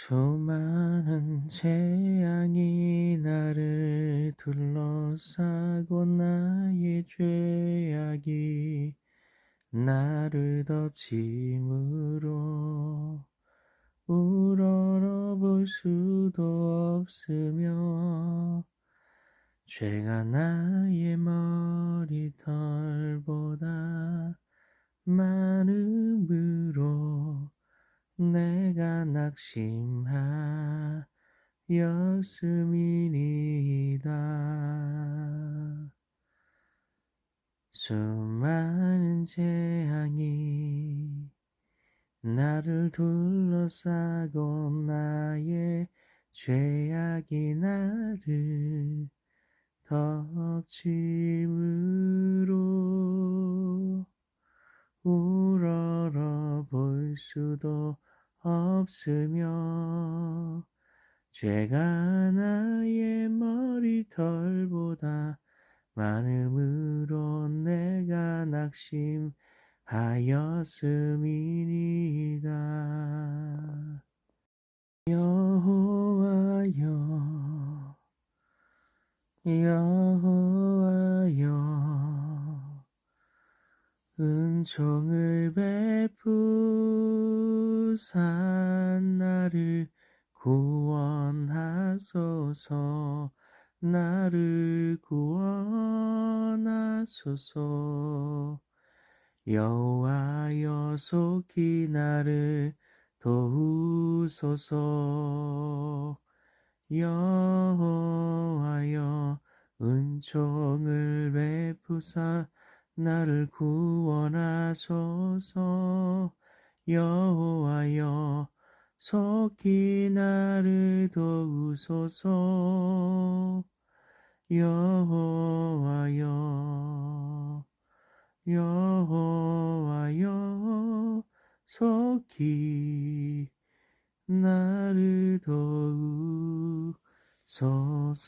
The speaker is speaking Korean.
수많은 재앙이 나를 둘러싸고 나의 죄악이 나를 덮치므로 우러러 볼 수도 없으며 죄가 나의 머리털보다 많 낙심하였음이니이다. 수많은 재앙이 나를 둘러싸고 나의 죄악이 나를 덮치므로 우러러 볼 수도 없으며 죄가 나의 머리털보다 많음으로 내가 낙심하였음이니이다. 여호와여 여호와여 은총을 베푸 사 나를 구원하소서. 나를 구원하소서. 여호와 여 속히 나를 도우소서. 여호와여 은총을 베푸사 나를 구원하소서 여호와여 속히 나를 도우소서. 여호와여 여호와여 속히 나를 도우소서